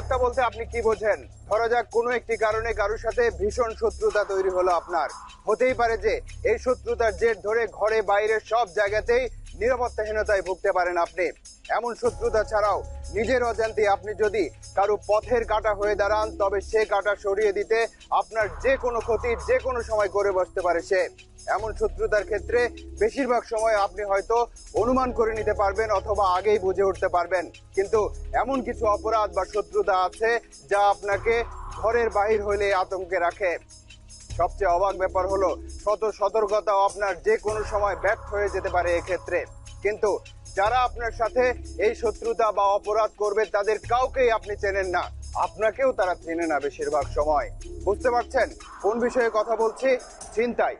নিরাপত্তা বলতে আপনি কি বোঝেন? ধরা যাক কোনো একটি কারণে কারোর সাথে ভীষণ শত্রুতা তৈরি হলো আপনার। হতেই পারে যে এই শত্রুতার জের ধরে ঘরে বাইরে সব জায়গাতেই নিরাপত্তাহীনতায় ভুগতে পারেন আপনি। এমন শত্রুতা ছাড়াও নিজের অজান্তে আপনি যদি কারও পথের কাটা হয়ে দাঁড়ান, তবে সে কাটা সরিয়ে দিতে আপনার যে কোনো ক্ষতি, যে কোনো সময় করে বসতে পারে সে। এমন শত্রুতার ক্ষেত্রে বেশিরভাগ সময় আপনি হয়তো অনুমান করে নিতে পারবেন অথবা আগেই বুঝে উঠতে পারবেন। কিন্তু এমন কিছু অপরাধ বা শত্রুতা আছে যা আপনাকে ঘরের বাহির হইলে আতঙ্কে রাখে। সবচেয়ে অবাক ব্যাপার হলো, শত সতর্কতাও আপনার যে কোনো সময় ব্যর্থ হয়ে যেতে পারে এক্ষেত্রে। কিন্তু যারা আপনার সাথে এই শত্রুতা বা অপরাধ করবে, তাদের কাউকেই আপনি চেনেন না। আপনাকেও তারা চেনে না বেশিরভাগ সময়। বুঝতে পারছেন? কোন বিষয়ে কথা বলছি? চিন্তায়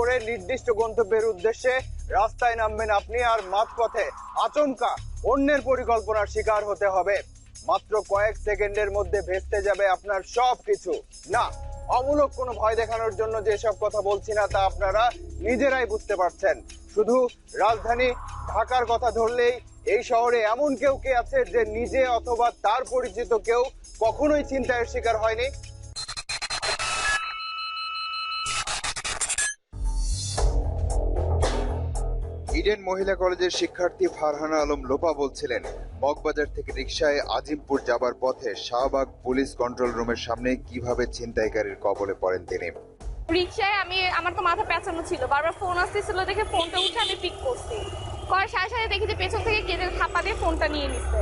করে নির্দিষ্ট গন্তব্যের উদ্দেশ্যে রাস্তায় নামবেন আপনি আর মাঝপথে আচমকা অন্যের পরিকল্পনার শিকার হতে হবে। মাত্র কয়েক সেকেন্ডের মধ্যে ভেস্তে যাবে আপনার সব কিছু না, অমূলক কোনো ভয় দেখানোর জন্য যেসব কথা বলছি না তা আপনারা নিজেরাই বুঝতে পারছেন। শুধু রাজধানী ঢাকার কথা ধরলেই এই শহরে এমন কেউ কে আছে যে নিজে অথবা তার পরিচিত কেউ কখনোই চিন্তায়ের শিকার হয়নি। ইডেন মহিলা কলেজের শিক্ষার্থী ফারহানা আলম লোপা বলছিলেন মগবাজার থেকে রিকশায় আজিমপুর যাবার পথে শাহবাগ পুলিশ কন্ট্রোল রুমের সামনে কীভাবে ছিনতাইকারীর কবলে পড়েন তিনি? রিক্সায় আমি আমার তো মাথা পেঁচানো ছিল বারবার ফোন আসতেছিল দেখে ফোনটা উঠে আমি পিক করছি। করার সাথে সাথে দেখি যে পেছন থেকে কে যেন থাপা দিয়ে ফোনটা নিয়ে নিচ্ছে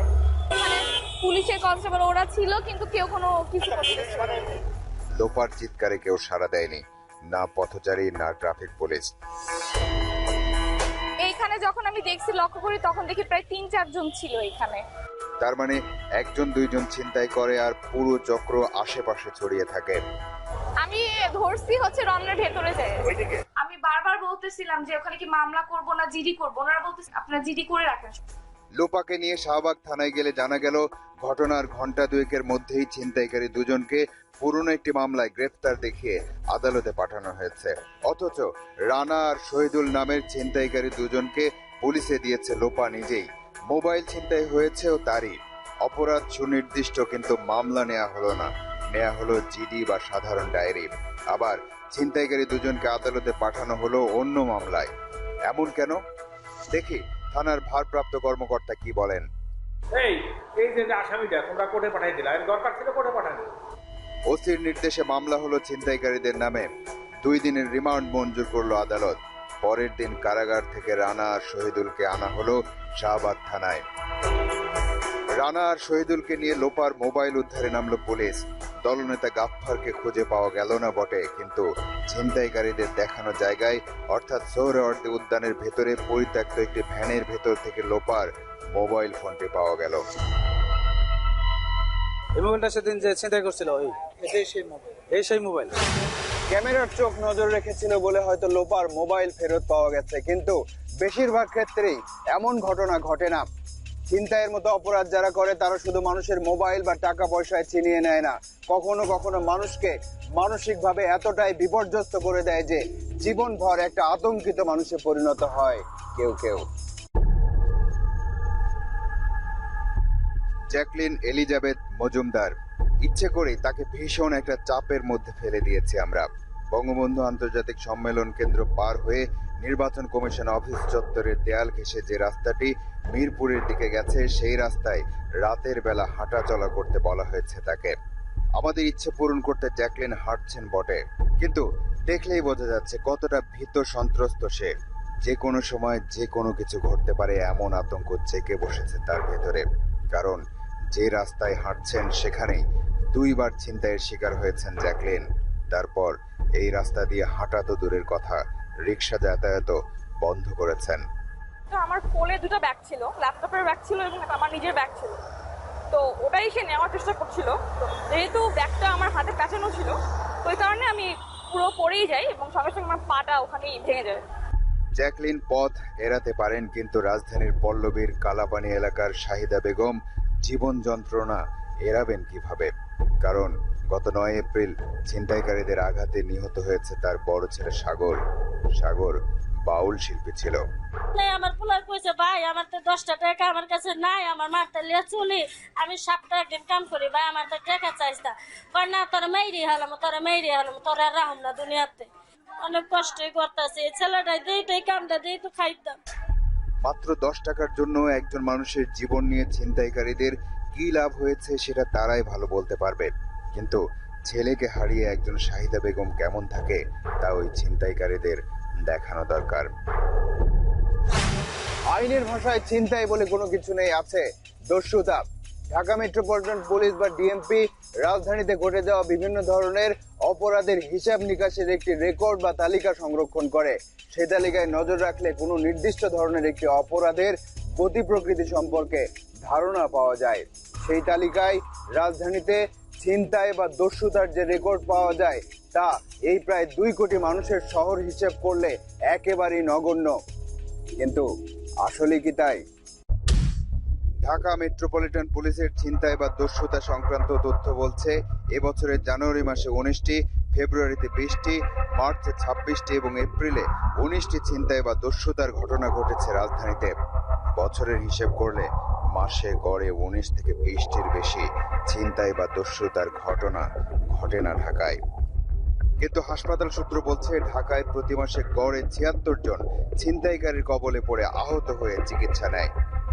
মানে পুলিশের কনস্টেবল ওরা ছিল কিন্তু কেউ কোনো কিছু লোপার চিৎকারে কেউ সাড়া দেয়নি না পথচারী না ট্রাফিক পুলিশ। যখন আমি দেখছি লক্ষ্য করি তখন দেখি প্রায় তিন চারজন ছিল এখানে। তার মানে একজন দুইজন ছিনতাই করে আর পুরো চক্র আশেপাশে ছড়িয়ে থাকে। আমি ধরছি হচ্ছে রমনার ভেতরে যায়। আমি বারবার বলতেছিলাম যে ওখানে কি মামলা করব না জিডি করব? ওনারা বলতেছে আপনারা জিডি করে রাখেন। লোপাকে নিয়ে শাহবাগ থানায় গেলে জানা গেল, ঘটনার ঘণ্টা দুয়েকের মধ্যেই ছিনতাইকারী দুজনকে পুরনো একটি মামলায় গ্রেফতার দেখিয়ে আদালতে পাঠানো হয়েছে। অথচ রানা আর শহীদুল নামের ছিনতাইকারী দুজনকে পুলিশে দিয়েছে লোপা নিজেই। মোবাইল ছিনতাই হয়েছেও তারই। অপরাধ সুনির্দিষ্ট, কিন্তু মামলা নেওয়া হলো না। নেওয়া হলো জিডি বা সাধারণ ডায়েরি। আবার ছিনতাইকারী দুজনকে আদালতে পাঠানো হলো অন্য মামলায়। এমন কেন? দেখি। থানার ভারপ্রাপ্ত কর্মকর্তা কি বলেন? এই এই যে যে আসামিটা তোমরা কোর্টে পাঠাই দিলা। এর দরকার ছিল কোর্টে পাঠানো। ওসির নির্দেশে মামলা হলো ছিনতাইকারীদের নামে। দুই দিনের রিমান্ড মঞ্জুর করল আদালত। পরের দিন কারাগার থেকে রানা আর শহীদুলকে আনা হলো শাহবাগ থানায়। রানা আর শহীদুলকে নিয়ে লোপার মোবাইল উদ্ধারে নামলো পুলিশ। দলনেতা গাফফারকে খুঁজে পাওয়া গেল না বটে কিন্তু ছিনতাইকারীদের দেখানো জায়গায় অর্থাৎ সৌরওয়ার্দী উদ্যানের ভেতরে পরিত্যক্ত একটি ভ্যানের ভেতর থেকে লোপার মোবাইল ফোনটি পাওয়া গেল। এই মোবাইলটা সেদিন যে ছিনতাই করছিল ওই? এটাই সেই মোবাইল। এই সেই মোবাইল? ক্যামেরার চোখ নজর রেখেছিল বলে হয়তো লোপার মোবাইল ফেরত পাওয়া গেছে কিন্তু বেশিরভাগ ক্ষেত্রেই এমন ঘটনা ঘটে না। চিন্তায়ের মতো অপরাধ যারা করে, তারা শুধু মানুষের মোবাইল বা টাকা পয়সায় ছিনিয়ে নেয় না। কখনো কখনো মানুষকে মানসিকভাবে এতটাই বিপর্যস্ত করে দেয় যে জীবনভর একটা আতঙ্কিত মানুষে পরিণত হয় কেউ কেউ। জ্যাকলিন এলিজাবেথ মজুমদার, ইচ্ছে করেই তাকে ভীষণ একটা চাপের মধ্যে ফেলে দিয়েছি আমরা। বঙ্গবন্ধু আন্তর্জাতিক সম্মেলন কেন্দ্র পার হয়ে নির্বাচন কমিশন অফিস চত্বরের দেয়াল ঘেঁষে যে রাস্তাটি মিরপুরের দিকে গেছে, সেই রাস্তায় রাতের বেলা হাঁটা চলা করতে বলা হয়েছে তাকে। আমাদের ইচ্ছে পূরণ করতে জ্যাকলিন হাঁটছেন বটে, কিন্তু দেখলেই বোঝা যাচ্ছে কতটা ভীত সন্ত্রস্ত সে। যে কোনো সময় যে কোনো কিছু ঘটতে পারে, এমন আতঙ্ক জেকে বসেছে তার ভেতরে। কারণ যে রাস্তায় হাঁটছেন সেখানেই দুইবার ছিনতাইয়ের শিকার হয়েছেন জ্যাকলিন। তারপর এই রাস্তা দিয়ে হাঁটা তো দূরের কথা রিক্সা যাতায়াত বন্ধ করেছেন। তো আমার ফোনে দুটো ব্যাগ ছিল ল্যাপটপের ব্যাগ ছিল এবং আমার নিজের ব্যাগ ছিল। তো ওটাই সে নেওয়ার চেষ্টা করছিল। যেহেতু ব্যাগটা আমার হাতে পেঁচানো ছিল তো ওই কারণে আমি পুরো পড়েই যাই এবং সঙ্গে সঙ্গে আমার পাটা ওখানেই ভেঙে যায়। জ্যাকলিন পথ এড়াতে পারেন কিন্তু রাজধানীর পল্লবীর কালাপানি এলাকার শাহিদা বেগম জীবন যন্ত্রণা এড়াবেন কীভাবে? কারণ গত নয় এপ্রিল ছিনতাইকারীদের আঘাতে নিহত হয়েছে তার বড় ছেলে সাগর। সাগর বাউল শিল্পী ছিল। আমার পোলার কইছে ভাই আমার তো দশটা টাকা আমার কাছে নাই আমার মারতে লিয়ে চলি। আমি সপ্তাহে একদিন কাম করি ভাই আমার তো টাকা চাইছ না। কয় না তোর মেয়েরই হলাম তোর মেয়েরই হলাম তোর আর রাহুম না দুনিয়াতে। অনেক কষ্টই করতেছে এই ছেলেটাই দিই কামটা দিই তো খাইতাম মাত্র দশ টাকার জন্য একজন মানুষের জীবন নিয়ে ছিনতাইকারীদের কি লাভ হয়েছে সেটা তারাই ভালো বলতে পারবে। কিন্তু ছেলেকে হারিয়ে একজন শাহিদা বেগম কেমন থাকে, তা ওই ছিনতাইকারীদের দেখানো দরকার। আইনের ভাষায় চিন্তাই বলে কোনো কিছু নেই, আছে দস্যুতা ঢাকা মেট্রোপলিটন পুলিশ বা ডিএমপি রাজধানীতে ঘটে যাওয়া বিভিন্ন ধরনের অপরাধের হিসাব নিকাশের একটি রেকর্ড বা তালিকা সংরক্ষণ করে। সেই তালিকায় নজর রাখলে কোনো নির্দিষ্ট ধরনের একটি অপরাধের গতি প্রকৃতি সম্পর্কে ধারণা পাওয়া যায়। সেই তালিকায় রাজধানীতে ছিনতাই বা দস্যুতার যে রেকর্ড পাওয়া যায়, তা এই প্রায় দুই কোটি মানুষের শহর হিসেব করলে একেবারেই নগণ্য। কিন্তু আসলে কি তাই? ঢাকা মেট্রোপলিটন পুলিশের ছিনতাই বা দস্যুতা সংক্রান্ত তথ্য বলছে, এবছরের জানুয়ারি মাসে উনিশটি, ফেব্রুয়ারিতে বিশটি, মার্চে ছাব্বিশটি এবং এপ্রিলে উনিশটি ছিনতাই বা দস্যুতার ঘটনা ঘটেছে রাজধানীতে। বছরের হিসেব করলে মাসে গড়ে উনিশ থেকে বিশটির বেশি ছিনতাই বা দস্যুতার ঘটনা ঘটে না ঢাকায়। কিন্তু হাসপাতাল সূত্র বলছে, ঢাকায় প্রতি মাসে গড়ে ছিয়াত্তর জন ছিনতাইকারীর কবলে পড়ে আহত হয়ে চিকিৎসা নেয়,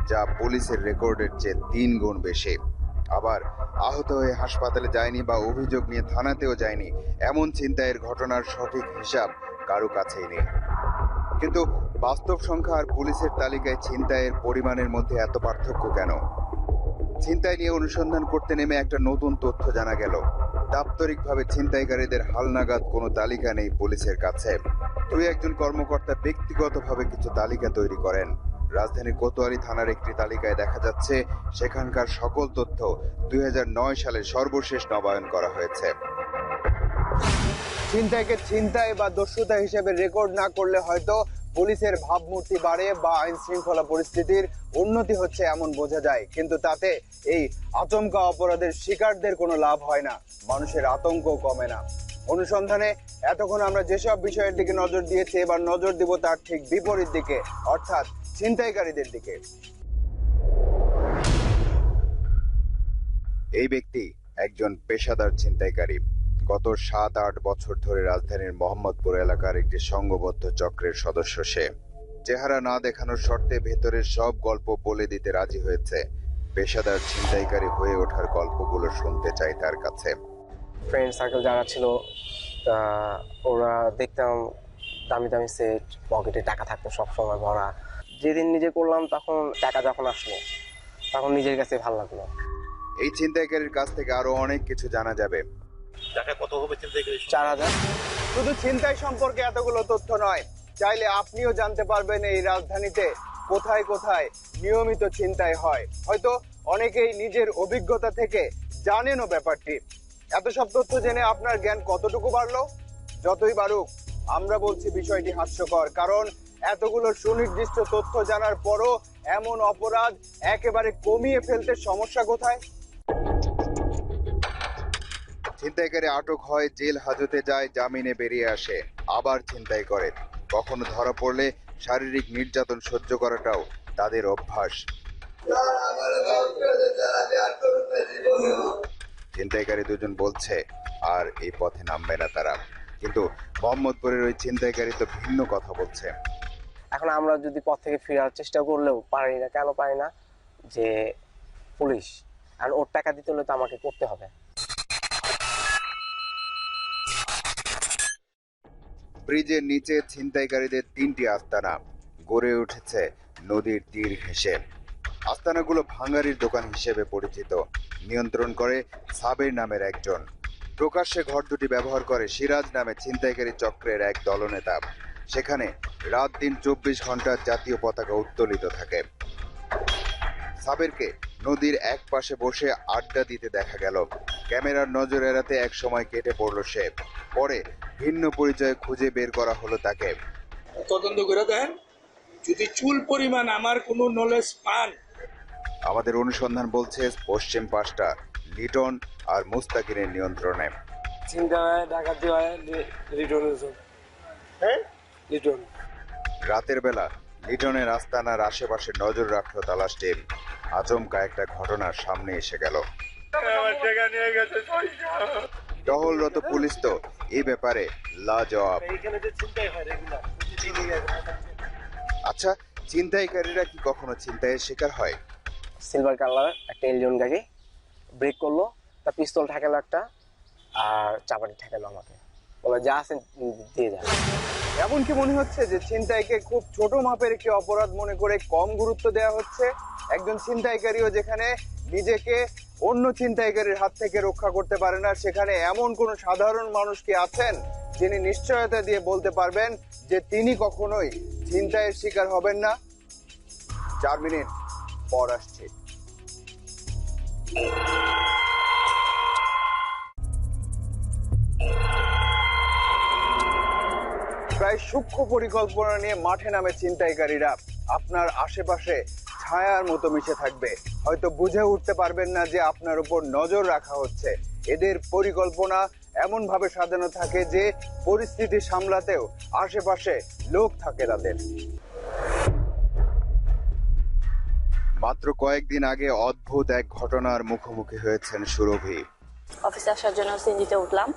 যা পুলিশের রেকর্ডের চেয়ে তিন গুণ বেশি। আবার আহত হয়ে হাসপাতালে যায়নি বা অভিযোগ নিয়ে থানাতেও যায়নি, এমন ছিনতাইয়ের ঘটনার সঠিক হিসাব কারও কাছেই নেই। কিন্তু বাস্তব সংখ্যা আর পুলিশের তালিকায় ছিনতাইয়ের পরিমাণের মধ্যে এত পার্থক্য কেন? ছিনতাই নিয়ে অনুসন্ধান করতে নেমে একটা নতুন তথ্য জানা গেল। দাপ্তরিকভাবে ছিনতাইকারীদের হালনাগাদ কোনো তালিকা নেই পুলিশের কাছে। দুই একজন কর্মকর্তা ব্যক্তিগতভাবে কিছু তালিকা তৈরি করেন। রাজধানীর কোতোয়ালি থানার একটি তালিকায় দেখা যাচ্ছে, সেখানকার সকল তথ্য দুই নয় সালে সর্বশেষ নবায়ন করা হয়েছে। ছিনতাইকে ছিনতাই বা দস্যুতা হিসেবে রেকর্ড না করলে হয়তো পুলিশের ভাবমূর্তি বাড়ে বা আইন শৃঙ্খলা পরিস্থিতির উন্নতি হচ্ছে এমন বোঝা যায়। কিন্তু তাতে এই আচমকা অপরাধের শিকারদের কোনো লাভ হয় না। মানুষের আতঙ্ক কমে না। অনুসন্ধানে এতক্ষণ আমরা যেসব বিষয়ের দিকে নজর দিয়েছি, এবার নজর দিব তার ঠিক বিপরীত দিকে, অর্থাৎ ছিনতাইকারীদের দিকে। এই ব্যক্তি একজন পেশাদার ছিনতাইকারী। গত সাত আট বছর ধরে রাজধানীর মোহাম্মদপুর এলাকার একটি সংঘবদ্ধ চক্রের সদস্য সে। চেহারা না দেখানোর শর্তে ভেতরের সব গল্প বলে দিতে রাজি হয়েছে। পেশাদার ছিনতাইকারী হয়ে ওঠার গল্পগুলো শুনতে চাই তার কাছে। ফ্রেন্ড সার্কেল যারা ছিল তা ওরা দেখতাম দামি দামি সেট পকেটে টাকা থাকতো সব সময় ভরা। যেদিন নিজে করলাম তখন টাকা যখন আসলো তখন নিজের কাছে ভালো লাগল। এই ছিনতাইকারীর কাছ থেকে আরও অনেক কিছু জানা যাবে। শুধু ছিনতাই সম্পর্কে এতগুলো তথ্য নয়, চাইলে আপনিও জানতে পারবেন এই রাজধানীতে কোথায় কোথায় নিয়মিত ছিনতাই হয়। হয়তো অনেকেই নিজের অভিজ্ঞতা থেকে জানেনও ব্যাপারটি। এত সব তথ্য জেনে আপনার জ্ঞান কতটুকু বাড়লো? যতই বাড়ুক, আমরা বলছি বিষয়টি হাস্যকর, কারণ এতগুলো সুনির্দিষ্ট তথ্য জানার পরও এমন অপরাধ একেবারে কমিয়ে ফেলতে সমস্যা কোথায়? ছিনতাইকারী আটক হয়, জেল হাজতে যায়, জামিনে বেরিয়ে আসে। আবার ছিনতাই করে। কখনো ধরা পড়লে শারীরিক নির্যাতন সহ্য করাটাও তাদের অভ্যাস। ছিনতাইকারী দুজন বলছে, আর এই পথে নামবে না তারা। কিন্তু মোহাম্মদপুরের ওই ছিনতাইকারী তো ভিন্ন কথা বলছে। এখন আমরা যদি পথ থেকে ফেরার চেষ্টা করলেও পারি না, কেন পারি না? যে পুলিশ, আর ওর টাকা দিতে হলে তো আমাকে করতে হবে। ব্রিজের নিচে ছিনতাইকারীদের তিনটি আস্তানা। গড়ে উঠেছে নদীর তীর ঘেঁষে। আস্তানাগুলো ভাঙারির দোকান হিসেবে পরিচিত। নিয়ন্ত্রণ করে সাবের নামের একজন। প্রকাশ্যে ঘর দুটি ব্যবহার করে সিরাজ নামে ছিনতাইকারী চক্রের এক দলনেতা। সেখানে রাত দিন চব্বিশ ঘণ্টা জাতীয় পতাকা উত্তোলিত থাকে। সাবেরকে নদীর এক পাশে বসে আড্ডা দিতে দেখা গেল। ক্যামেরার নজর এড়াতে এক সময় কেটে পড়ল সে। পরে ভিন্ন পরিচয় খুঁজে বের করা হলো তাকে। তদন্ত করে দেন যদি চুল পরিমাণ আমার কোনো নলেজ পান। আমাদের অনুসন্ধান বলছে পশ্চিম পাশটা লিটন আর মুস্তাকিনের নিয়ন্ত্রণে। চিন্তা হয় ডাকাতি হয় হ্যাঁ? রিটার্ন রাতের বেলা লিটনের আস্তানার আশেপাশে নজর রাখল তালাশ টিম। আচমকা একটা ঘটনার সামনে এসে গেল। টহলরত পুলিশ তো এই ব্যাপারে লাজবাব। আচ্ছা ছিনতাইকারীরা কি কখনো ছিনতাইয়ের শিকার হয়? সিলভার কালার একটা এলিয়ন গাড়ি ব্রেক করল তার পিস্তল ঠেকালো একটা আর চাপাটি ঠেকালো আমাকে। বলে যা আছে দিয়ে যায় এমন কি মনে হচ্ছে যে ছিনতাইকে খুব ছোট মাপের একটি অপরাধ মনে করে কম গুরুত্ব দেওয়া হচ্ছে। একজন ছিনতাইকারীও যেখানে নিজেকে অন্য ছিনতাইকারীর হাত থেকে রক্ষা করতে পারে না, সেখানে এমন কোন সাধারণ মানুষ কি আছেন যিনি নিশ্চয়তা দিয়ে বলতে পারবেন যে তিনি কখনোই ছিনতাইয়ের শিকার হবেন না? চার মিনিট পর আসছে। প্রায় সূক্ষ্ম পরিকল্পনা নিয়ে মাঠে নামে ছিনতাইকারীরা। আপনার আশেপাশে ছায়ার মতো মিশে থাকবে। হয়তো বুঝে উঠতে পারবেন না যে আপনার উপর নজর রাখা হচ্ছে। এদের পরিকল্পনা এমন ভাবে সাজানো থাকে যে পরিস্থিতি সামলাতেও আশেপাশে লোক থাকে তাদের। মাত্র কয়েকদিন আগে অদ্ভুত এক ঘটনার মুখোমুখি হয়েছেন সুরভি। অফিসে আসার জন্য সিএনজিতে উঠলাম।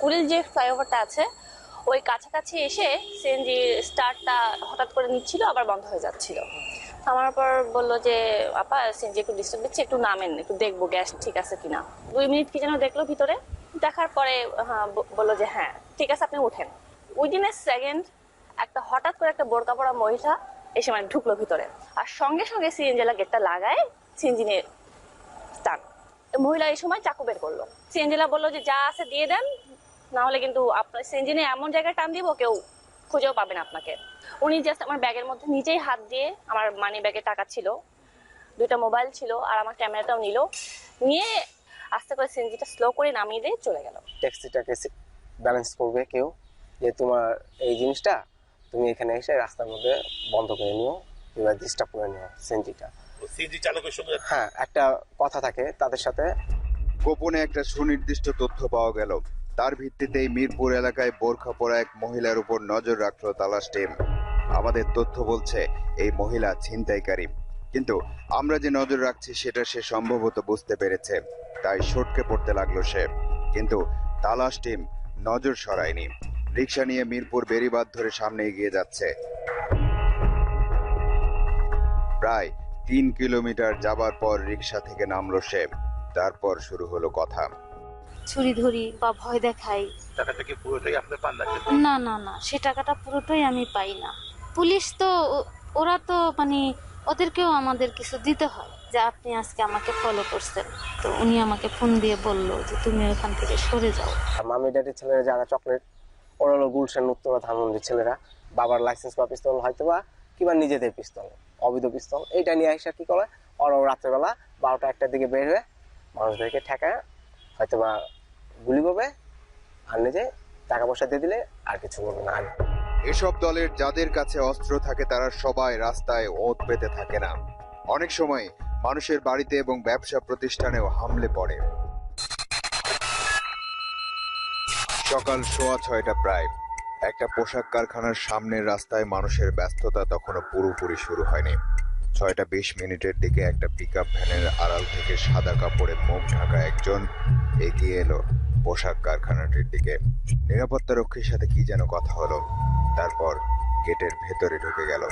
কুড়িল যে ফ্লাইওভারটা আছে ওই কাছাকাছি এসে সিএনজি স্টার্টটা হঠাৎ করে নিচ্ছিল, আবার বন্ধ হয়ে যাচ্ছিল। আমার পর বলল যে, আপা, সিএনজি একটু ডিস্টার্ব দিচ্ছে, একটু নামেন, একটু দেখব গ্যাস ঠিক আছে কিনা। দুই মিনিট কি যেন দেখল ভিতরে, দেখার পরে হ্যাঁ বলল যে হ্যাঁ ঠিক আছে, আপনি উঠেন। উইদিন এ সেকেন্ড একটা হঠাৎ করে একটা বোরকা পড়া মহিলা এসে মানে ঢুকলো ভিতরে। আর সঙ্গে সঙ্গে সিএনজিলা গেটটা লাগায়, সিএনজি নিয়ে মহিলা এই সময় চাকু বের করল। সিএনজিলা বলল যে, যা আছে দিয়ে দেন। না হলে কিন্তু আপনার সেঞ্জিনে এমন জায়গায় টান দিব কেউ খুঁজেও পাবেন আপনাকে। উনি জাস্ট আমার ব্যাগের মধ্যে নিজেই হাত দিয়ে আমার মানি ব্যাগে টাকা ছিল দুইটা মোবাইল ছিল আর আমার ক্যামেরাটাও নিল। নিয়ে আস্তে করে সিএনজিটা স্লো করে নামিয়ে দিয়ে চলে গেল। ট্যাক্সিটাকে ব্যালেন্স করবে কেউ যে তোমার এই জিনিসটা তুমি এখানে এসে রাস্তার মধ্যে বন্ধ করে নিও কিংবা ডিস্টার্ব করে নিও সেন্টিটা সিএনজি চালকের সঙ্গে হ্যাঁ একটা কথা থাকে তাদের সাথে গোপনে একটা সুনির্দিষ্ট তথ্য পাওয়া গেল। তার ভিত্তিতেই মিরপুর এলাকায় বোরখা পরা এক মহিলার উপর নজর রাখল তালাশ টিম। আমাদের তথ্য বলছে, এই মহিলা ছিনতাইকারী। কিন্তু আমরা যে নজর রাখছি, সেটা সে সম্ভবত বুঝতে পেরেছে। তাই সটকে পড়তে লাগল সে। কিন্তু তালাশ টিম নজর সরায়নি। রিক্সা নিয়ে মিরপুর বেরিবাদ ধরে সামনে এগিয়ে যাচ্ছে। প্রায় তিন কিলোমিটার যাবার পর রিক্সা থেকে নামলো সে। তারপর শুরু হলো কথা। ছুরি ধরি বা ভয় দেখাই। টাকাটা কি পুরোটাই আপনার পান না না না না সে টাকাটা পুরোটাই আমি পাই না। পুলিশ তো ও- ওরা তো মানে ওদেরকেও আমাদের কিছু দিতে হয় যে আপনি আজকে আমাকে ফলো করছেন। তো উনি আমাকে ফোন দিয়ে বলল যে তুমি ওখান থেকে সরে যাও। আর মামি ড্যাডির ছেলেরা যারা চকলেট ওরা হলো গুলশান উত্তরা ধানমন্ডির ছেলেরা বাবার লাইসেন্স বা পিস্তল হয়তো বা কিংবা নিজেদের পিস্তল অবৈধ পিস্তল এইটা নিয়ে আসা কি করে? ওরা রাত্রেবেলা বারোটা একটার দিকে বের হয়ে মানুষদেরকে ঠেকায় হয়তো বা গুলি করবে, আর নিজে টাকা পয়সা দিয়ে দিলে আর কিছু করবে না। এসব দলের যাদের কাছে অস্ত্র থাকে, তারা সবাই রাস্তায় ওত পেতে থাকে না। অনেক সময় মানুষের বাড়িতে এবং ব্যবসা প্রতিষ্ঠানেও হামলে পড়ে। সকাল সোয়া ছয়টা প্রায়। একটা পোশাক কারখানার সামনের রাস্তায় মানুষের ব্যস্ততা তখনও পুরোপুরি শুরু হয়নি। ছয়টা বিশ মিনিটের দিকে একটা পিক আপ ভ্যানের আড়াল থেকে সাদা কাপড়ে মুখ ঢাকা একজন এগিয়ে এলো পোশাক কারখানাটির দিকে। নিরাপত্তা রক্ষীর সাথে কি যেন কথা হলো। তারপর গেটের ভেতরে ঢুকে গেল।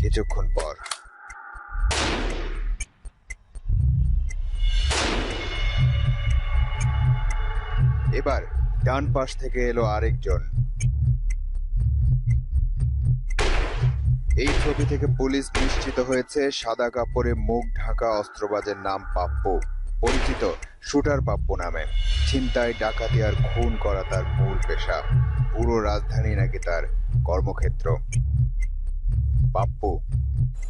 কিছুক্ষণ পর এবার ডান পাশ থেকে এলো আরেকজন। এই ছবি থেকে পুলিশ নিশ্চিত হয়েছে, সাদা কাপড়ে মুখ ঢাকা অস্ত্রবাজের নাম পাপ্পু, পরিচিত শুটার পাপ্পু নামে। ছিনতাই, ডাকাতি আর খুন করা তার মূল পেশা। পুরো রাজধানী নাকি তার কর্মক্ষেত্র? পাপ্পু।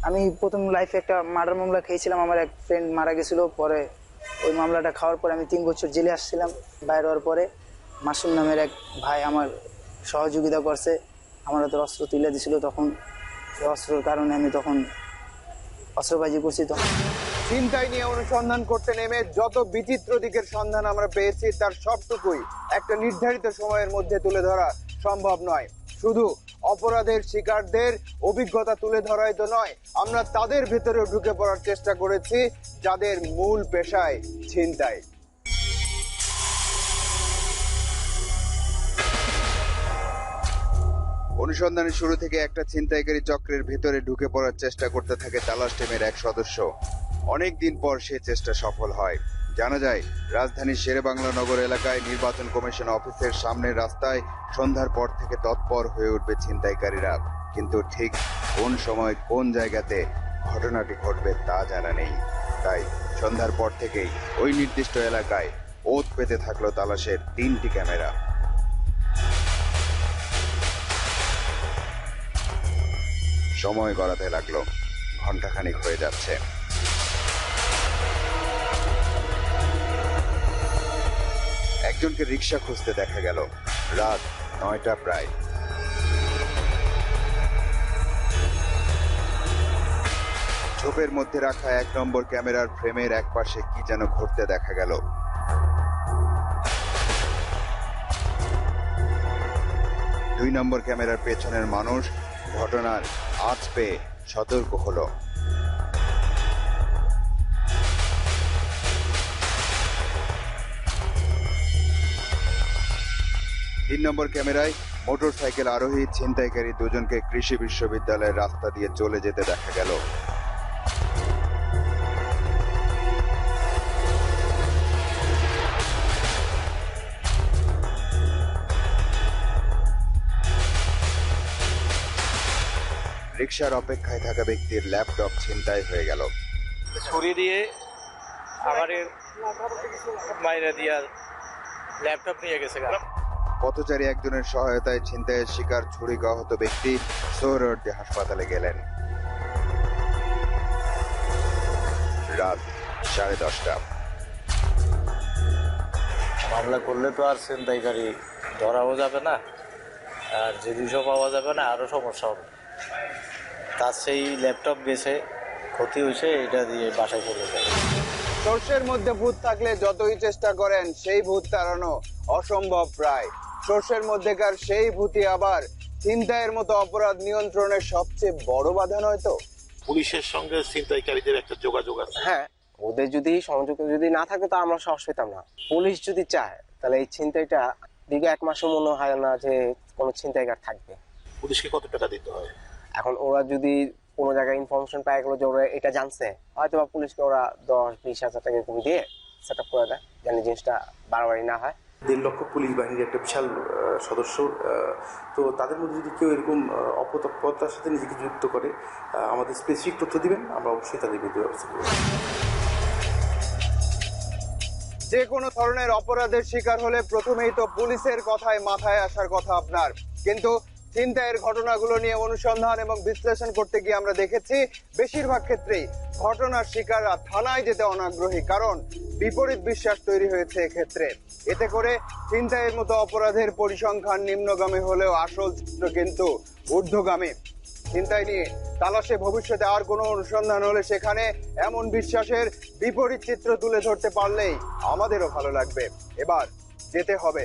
আমি প্রথম লাইফে একটা মার্ডার মামলা খেয়েছিলাম, আমার এক ফ্রেন্ড মারা গেছিল, পরে ওই মামলাটা খাওয়ার পরে আমি তিন বছর জেলে আসছিলাম, বাইরে হওয়ার পরে। মাসুম নামের এক ভাই আমার সহযোগিতা করছে, আমার হাতে অস্ত্র তুলে দিছিল, তখন অস্ত্রের কারণে আমি তখন অস্ত্রবাজি করছি তখন চিন্তায় নিয়ে অনুসন্ধান করতে নেমে যত বিচিত্র দিকের সন্ধান আমরা পেয়েছি, তার সবটুকুই একটা নির্ধারিত সময়ের মধ্যে তুলে ধরা সম্ভব নয়। শুধু অপরাধের শিকারদের অভিজ্ঞতা তুলে ধরাই তো নয়, আমরা তাদের ভেতরেও ঢুকে পড়ার চেষ্টা করেছি, যাদের মূল পেশায় ছিনতাই। অনুসন্ধানের শুরু থেকে একটা ছিনতাইকারী চক্রের ভিতরে ঢুকে পড়ার চেষ্টা করতে থাকে তালাশ টিমের এক সদস্য। অনেক দিন পর সে চেষ্টা সফল হয়। জানা যায়, রাজধানীর শেরেবাংলা নগর এলাকায় নির্বাচন কমিশন অফিসের সামনের রাস্তায় সন্ধ্যার পর থেকে তৎপর হয়ে উঠবে ছিনতাইকারীরা। কিন্তু ঠিক কোন সময় কোন জায়গাতে ঘটনাটি ঘটবে তা জানা নেই। তাই সন্ধ্যার পর থেকেই ওই নির্দিষ্ট এলাকায় ওত পেতে থাকল তালাশের তিনটি ক্যামেরা। সময় গড়াতে লাগল। ঘন্টাখানিক হয়ে যাচ্ছে। একজনকে রিক্সা খুঁজতে দেখা গেল। রাত নয়টা প্রায়। ঝোপের মধ্যে রাখা এক নম্বর ক্যামেরার ফ্রেমের এক পাশে কি যেন ঘুরতে দেখা গেল। দুই নম্বর ক্যামেরার পেছনের মানুষ ঘটনার আঁচ পেয়ে সতর্ক হল। তিন নম্বর ক্যামেরায় মোটরসাইকেল আরোহী ছিনতাইকারী দুজনকে কৃষি বিশ্ববিদ্যালয়ের রাস্তা দিয়ে চলে যেতে দেখা গেল। রিক্সার অপেক্ষায় থাকা ব্যক্তির ল্যাপটপ ছিনতাই হয়ে গেল। ছুরি দিয়ে আমার মাইরা দিয়া ল্যাপটপ নিয়ে গেছে। পথচারী একজনের সহায়তায় ছিনতাইয়ের শিকার ছুরিকাহত ব্যক্তি সোহরওয়ার্দী হাসপাতালে গেলেন। রাত সাড়ে দশটা। মামলা করলে তো আর ছিনতাইকারী ধরাও যাবে না আর জিনিসও পাওয়া যাবে না আরও সমস্যা হবে। তার সেই ল্যাপটপ গেছে ক্ষতি হয়েছে এটা দিয়ে বাসায় চলে যাবে সর্ষের মধ্যে ভূত থাকলে যতই চেষ্টা করেন সেই ভূত তাড়ানো অসম্ভব প্রায়। সর্ষের মধ্যেকার সেই ভূতি আবার চিন্তায়ের মতো অপরাধ নিয়ন্ত্রণের সবচেয়ে বড় বাধা নয় তো? পুলিশের সঙ্গে ছিনতাইকারীদের একটা যোগাযোগ আছে। হ্যাঁ। ওদের যদি সংযোগ যদি না থাকতো তো আমরা সাহস পেতাম না। পুলিশ যদি চায় তাহলে এই ছিনতাইটা দিকে এক মাসও মনে হয় না যে কোনো ছিনতাইকার থাকবে। পুলিশকে কত টাকা দিতে হয়? এখন ওরা যদি কোনো জায়গায় ইনফরমেশন পায় গেলো যে ওরা এটা জানছে হয়তো বা পুলিশকে ওরা দশ বিশ হাজার টাকা এরকম দিয়ে সেট আপ করে দেয় যেন জিনিসটা বাড়াবাড়ি না হয়। দেড় লক্ষ পুলিশ বাহিনীর একটা বিশাল সদস্য তো তাদের মধ্যে যদি কেউ এরকম অপতৎপরতার সাথে নিজেকে যুক্ত করে আমাদের স্পেসিফিক তথ্য দিবেন আমরা অবশ্যই তাদের বিরুদ্ধে ব্যবস্থা করব যে কোনো ধরনের অপরাধের শিকার হলে প্রথমেই তো পুলিশের কথায় মাথায় আসার কথা আপনার। কিন্তু চিন্তায়ের ঘটনাগুলো নিয়ে অনুসন্ধান এবং বিশ্লেষণ করতে গিয়ে আমরা দেখেছি, বেশিরভাগ ক্ষেত্রেই ঘটনার শিকাররা থানায় যেতে অনাগ্রহী, কারণ বিপরীত বিশ্বাস তৈরি হয়েছে এক্ষেত্রে। এতে করে চিন্তায়ের মতো অপরাধের পরিসংখ্যান নিম্নগামী হলেও আসল চিত্র কিন্তু ঊর্ধ্বগামী। চিন্তায় নিয়ে তালাশে ভবিষ্যতে আর কোনো অনুসন্ধান হলে সেখানে এমন বিশ্বাসের বিপরীত চিত্র তুলে ধরতে পারলেই আমাদেরও ভালো লাগবে। এবার যেতে হবে।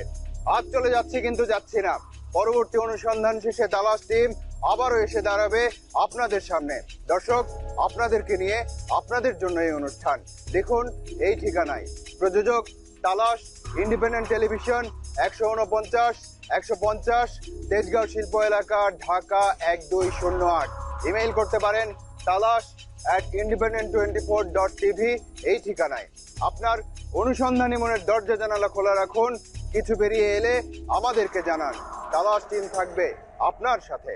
আজ চলে যাচ্ছি কিন্তু যাচ্ছি না। পরবর্তী অনুসন্ধান শেষে তালাশ টিম আবারও এসে দাঁড়াবে আপনাদের সামনে। দর্শক, আপনাদেরকে নিয়ে আপনাদের জন্য এই অনুষ্ঠান। দেখুন এই ঠিকানায়। প্রযোজক তালাশ ইন্ডিপেন্ডেন্ট টেলিভিশন একশো উনপঞ্চাশ একশো পঞ্চাশ, তেজগাঁও শিল্প এলাকা, ঢাকা এক দুই শূন্য আট। ইমেইল করতে পারেন Talash at Independent twenty four dot TV এই ঠিকানায়। আপনার অনুসন্ধানী মনের দরজা জানালা খোলা রাখুন কিছু বেরিয়ে এলে আমাদেরকে জানান। তালাশ টিম থাকবে আপনার সাথে।